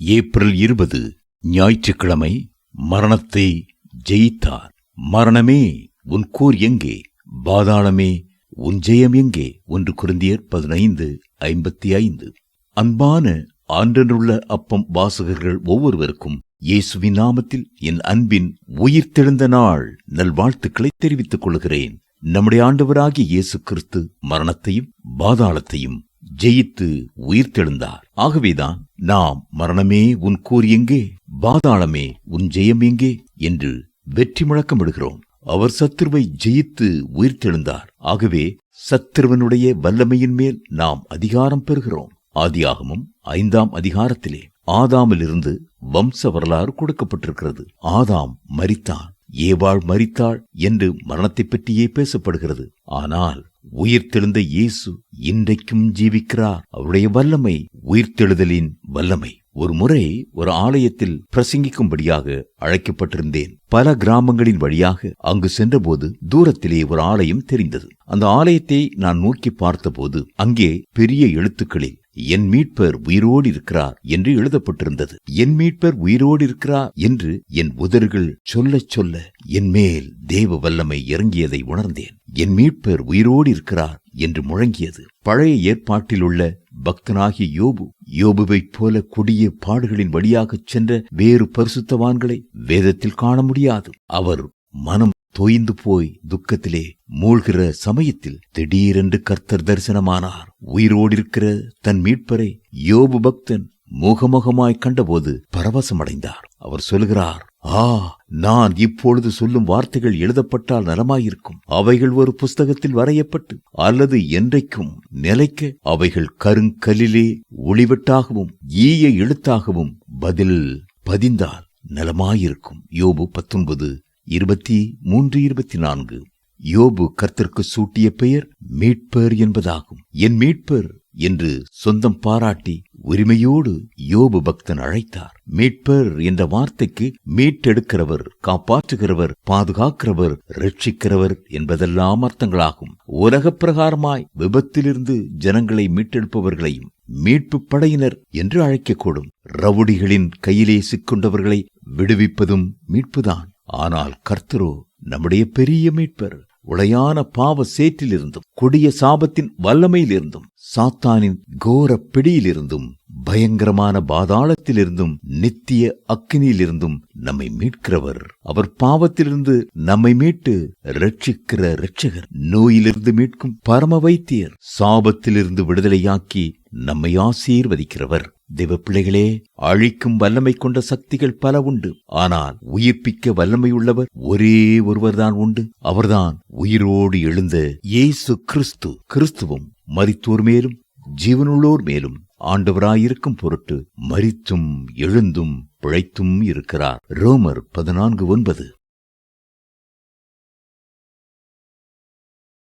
April இருபது ஞாயிற்றுக்கிழமை மரணத்தை ஜெயித்தார். மரணமே உன் கூர் எங்கே? பாதாளமே உன் ஜெயம் எங்கே? ஒன்று குருந்தியர் பதினைந்து ஐம்பத்தி ஐந்து. அன்பான ஆண்டனுள்ள அப்பம் வாசகர்கள் ஒவ்வொருவருக்கும் இயேசுவின் நாமத்தில் என் அன்பின் உயிர்த்தெழுந்த நாள் நல்வாழ்த்துக்களை தெரிவித்துக் கொள்கிறேன். நம்முடைய ஆண்டவராகிய இயேசு கிறிஸ்து மரணத்தையும் பாதாளத்தையும் ஜெயித்து உயிர்த்தெழுந்தார். ஆகவேதான் நாம் மரணமே உன் கூர் எங்கே? பாதாளமே உன் ஜெயம் எங்கே? என்று வெற்றி முழக்கமிடுகிறோம். அவர் சத்துருவை ஜெயித்து உயிர்த்தெழுந்தார். ஆகவே சத்துருவனுடைய வல்லமையின் மேல் நாம் அதிகாரம் பெறுகிறோம். ஆதியாகமும் ஐந்தாம் அதிகாரத்திலே ஆதாமிலிருந்து வம்ச வரலாறு கொடுக்கப்பட்டிருக்கிறது. ஆதாம் மரித்தான். ஏவாள் மரித்தாள் என்று மரணத்தைப் பற்றியே பேசப்படுகிறது. ஆனால் உயிர்த்தெழுந்த இயேசு இன்றைக்கும் ஜீவிக்கிறார். அவருடைய வல்லமை உயிர்த்தெழுதலின் வல்லமை. ஒரு முறை ஒரு ஆலயத்தில் பிரசங்கிக்கும்படியாக அழைக்கப்பட்டிருந்தேன். பல கிராமங்களின் வழியாக அங்கு சென்றபோது தூரத்திலே ஒரு ஆலயம் தெரிந்தது. அந்த ஆலயத்தை நான் நோக்கி பார்த்தபோது அங்கே பெரிய எழுத்துக்களில் என் மீட்பர் உயிரோடு இருக்கிறார் என்று எழுதப்பட்டிருந்தது. என் மீட்பர் உயிரோடு இருக்கிறார் என்று என் உதர்கள் சொல்லச் சொல்ல என் மேல் தேவ வல்லமை இறங்கியதை உணர்ந்தேன். என் மீட்பர் உயிரோடு இருக்கிறார் என்று முழங்கியது. பழைய ஏற்பாட்டில் உள்ள பக்தனாகிய யோபு யோபுவைப் போல கொடிய பாடுகளின் வழியாகச் சென்ற வேறு பரிசுத்தவான்களை வேதத்தில் காண முடியாது. அவர் மனம் தோய்ந்து போய் துக்கத்திலே மூழ்கிற சமயத்தில் திடீரென்று கர்த்தர் தரிசனமானார். உயிரோடிருக்கிற தன் மீட்பரை யோபு பக்தன் முகமுகமாய் கண்டபோது பரவசமடைந்தார். அவர் சொல்கிறார் ஆ நான் இப்பொழுது சொல்லும் வார்த்தைகள் எழுதப்பட்டால் நலமாயிருக்கும். அவைகள் ஒரு புஸ்தகத்தில் வரையப்பட்டு அல்லது என்றைக்கும் நிலைக்க அவைகள் கருங்கலிலே ஒளிவெட்டாகவும் ஈய எழுத்தாகவும் பதில் பதிந்தால் நலமாயிருக்கும். யோபு பத்தொன்பது இருபத்தி மூன்று இருபத்தி நான்கு. யோபு கர்த்தருக்கு சூட்டிய பெயர் மீட்பர் என்பதாகும். என் மீட்பர் என்று சொந்தம் பாராட்டி உரிமையோடு யோபு பக்தன் அழைத்தார். மீட்பர் என்ற வார்த்தைக்கு மீட்டெடுக்கிறவர் காப்பாற்றுகிறவர் பாதுகாக்கிறவர் ரட்சிக்கிறவர் என்பதெல்லாம் அர்த்தங்களாகும். உலக பிரகாரமாய் விபத்திலிருந்து ஜனங்களை மீட்டெடுப்பவர்களையும் மீட்பு படையினர் என்று அழைக்கக்கூடும். ரவுடிகளின் கையிலே சிக்கொண்டவர்களை விடுவிப்பதும் மீட்புதான். ஆனால் கர்த்தரோ நம்முடைய பெரிய மீட்பர் உளையான பாவ சேற்றிலிருந்தும் கொடிய சாபத்தின் வல்லமையிலிருந்தும் சாத்தானின் கோர பிடியிலிருந்தும் பயங்கரமான பாதாளத்திலிருந்தும் நித்திய அக்கினியிலிருந்தும் நம்மை மீட்கிறவர். அவர் பாவத்திலிருந்து நம்மை மீட்டு ரட்சிக்கிற ரட்சகர் நோயிலிருந்து மீட்கும் பரம வைத்தியர் சாபத்திலிருந்து விடுதலையாக்கி நம்மை ஆசீர்வதிக்கிறவர். தேவப்பிள்ளைகளே அழிக்கும் வல்லமை கொண்ட சக்திகள் பல உண்டு. ஆனால் உயிர்ப்பிக்க வல்லமையுள்ளவர் ஒரே ஒருவர்தான் உண்டு. அவர்தான் உயிரோடு எழுந்த இயேசு கிறிஸ்து. கிறிஸ்துவும் மரித்தோர் மேலும் ஜீவனுள்ளோர் மேலும் ஆண்டவராயிருக்கும் பொருட்டு மரித்தும் எழுந்தும் பிழைத்தும் இருக்கிறார். ரோமர் பதினான்கு ஒன்பது.